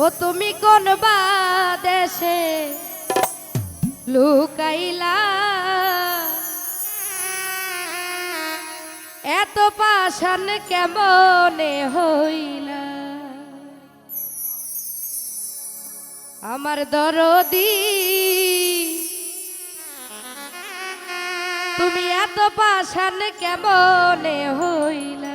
ও তুমি কোন বাদেশে লুকাইলা? এত পাশান কেমনে হইলা? আমার দরদি, তুমি এত পাশান কেমনে হইলা?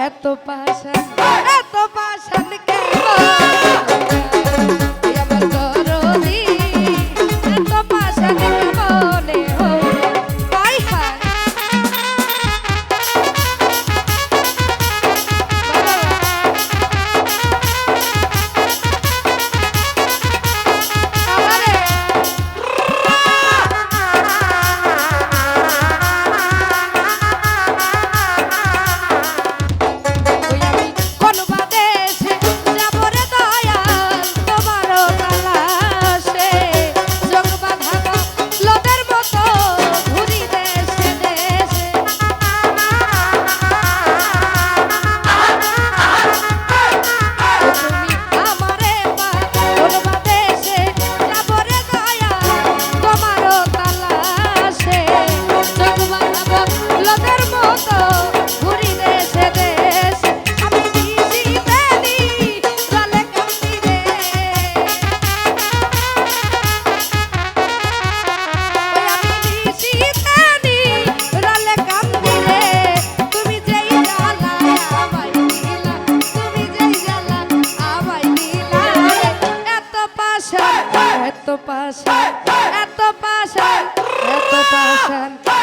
এত পাশান এত পাশান কেন পাশান এত পাশান এত পাশান।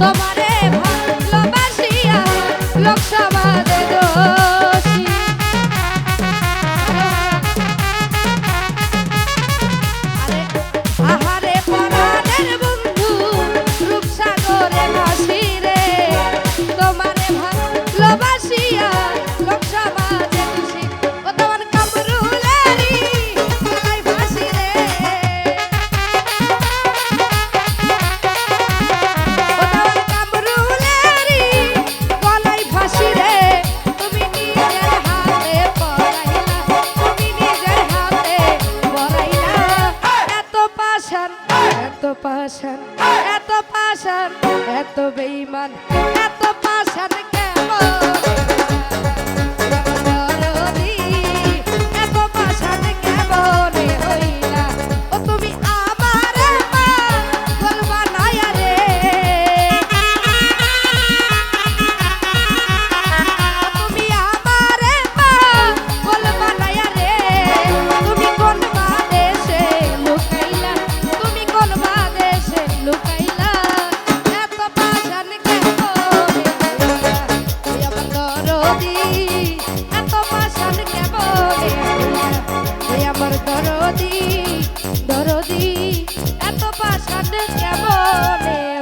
তোমারে ভালোবাসিয়া লোকসভা দে পাশান এত পাশান এত পাশান এত বেইমান এত পাশান কেমন? আমার দরদি দরদি এত পাশান কেমন?